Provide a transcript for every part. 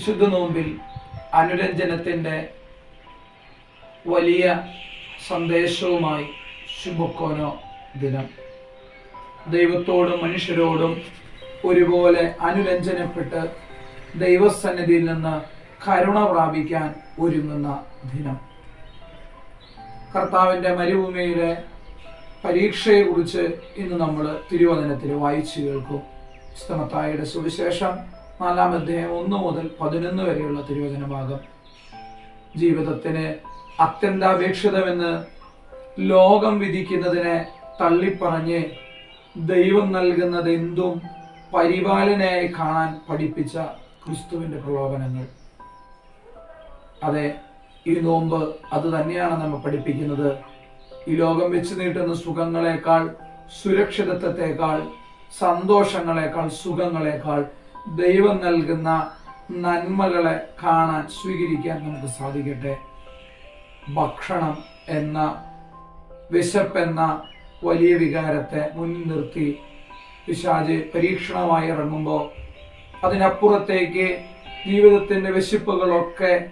വിശുദ്ധ നോമ്പിൽ അനുരഞ്ജനത്തിന്റെ വലിയ സന്ദേശവുമായി ശുഭക്കോനോ ദിനം. ദൈവത്തോടും മനുഷ്യരോടും ഒരുപോലെ അനുരഞ്ജനപ്പെട്ട് ദൈവസന്നിധിയിൽ നിന്ന് കരുണ പ്രാപിക്കാൻ ഒരുങ്ങുന്ന ദിനം. കർത്താവിന്റെ മരുഭൂമിയിലെ പരീക്ഷയെക്കുറിച്ച് ഇന്ന് നമ്മൾ തിരുവചനത്തിൽ വായിച്ചു കേൾക്കും. സ്തമത്തായുടെ സുവിശേഷം നാലാം അധ്യായം ഒന്ന് മുതൽ പതിനൊന്ന് വരെയുള്ള തിരുവചന ഭാഗം. ജീവിതത്തിന് അത്യന്താപേക്ഷിതമെന്ന് ലോകം വിധിക്കുന്നതിനെ തള്ളിപ്പറഞ്ഞ് ദൈവം നൽകുന്നത് എന്തും പരിപാലനയായി കാണാൻ പഠിപ്പിച്ച ക്രിസ്തുവിന്റെ പ്രലോഭനങ്ങൾ. അതെ ഈ നോമ്പ് അത് തന്നെയാണ് നമ്മൾ പഠിപ്പിക്കുന്നത്. ഈ ലോകം വെച്ച് നീട്ടുന്ന സുഖങ്ങളെക്കാൾ സുരക്ഷിതത്വത്തെക്കാൾ സന്തോഷങ്ങളെക്കാൾ സുഖങ്ങളെക്കാൾ ദൈവം നൽകുന്ന നന്മകളെ കാണാൻ സ്വീകരിക്കാൻ നമുക്ക് സാധിക്കട്ടെ. ഭക്ഷണം എന്ന വിശപ്പെന്ന വലിയ വികാരത്തെ മുന്നിൽ നിർത്തി പിശാജ് പരീക്ഷണമായി ഇറങ്ങുമ്പോൾ അതിനപ്പുറത്തേക്ക് ജീവിതത്തിന്റെ വിശപ്പുകളൊക്കെ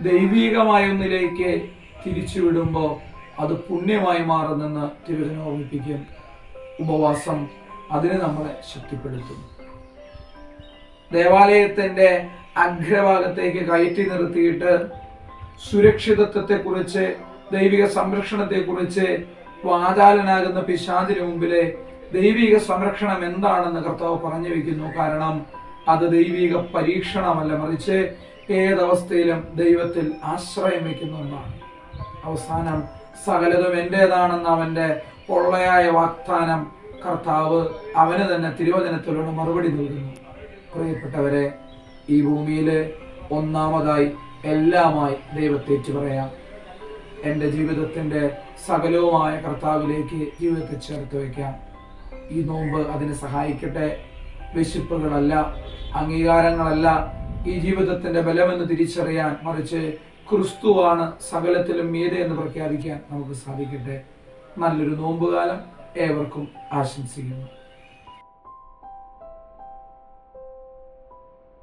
ദൈവീകമായ ഒന്നിലേക്ക് തിരിച്ചുവിടുമ്പോൾ അത് പുണ്യമായി മാറുന്നെന്ന് തിരുവചനം ഓർമ്മിപ്പിക്കും. ഉപവാസം അതിനെ നമ്മളെ ശക്തിപ്പെടുത്തും. ദേവാലയത്തിന്റെ അഗ്രഭാഗത്തേക്ക് കയറ്റി നിർത്തിയിട്ട് സുരക്ഷിതത്വത്തെക്കുറിച്ച് ദൈവിക സംരക്ഷണത്തെക്കുറിച്ച് വാചാലനാകുന്ന പിശാചിന് മുമ്പിലെ ദൈവിക സംരക്ഷണം എന്താണെന്ന് കർത്താവ് പറഞ്ഞു വെക്കുന്നു. കാരണം അത് ദൈവിക പരീക്ഷണമല്ല. മറിച്ച് ഏതവസ്ഥയിലും ദൈവത്തിൽ ആശ്രയം വയ്ക്കുന്ന ഒന്നാണ്. അവസാനം സകലതും എന്റെതാണെന്ന് അവന്റെ പൊള്ളയായ വാഗ്ദാനം കർത്താവ് അവന് തന്നെ തിരുവചനത്തിലൂടെ മറുപടി നൽകുന്നു. പ്രിയപ്പെട്ടവരെ ഈ ഭൂമിയിൽ ഒന്നാമതായി എല്ലാമായി ദൈവത്തെ പറയാം. എന്റെ ജീവിതത്തിന്റെ സകലവുമായ കർത്താവിലേക്ക് ജീവിതത്തെ ചേർത്ത് വയ്ക്കാം. ഈ നോമ്പ് അതിനെ സഹായിക്കട്ടെ. വിശുപ്പുകളല്ല അംഗീകാരങ്ങളല്ല ഈ ജീവിതത്തിന്റെ ബലമെന്ന് തിരിച്ചറിയാൻ മറിച്ച് ക്രിസ്തുവാണ് സകലത്തിലും മീതെ എന്ന് പ്രഖ്യാപിക്കാൻ നമുക്ക് സാധിക്കട്ടെ. നല്ലൊരു നോമ്പുകാലം ഏവർക്കും ആശംസിക്കുന്നു.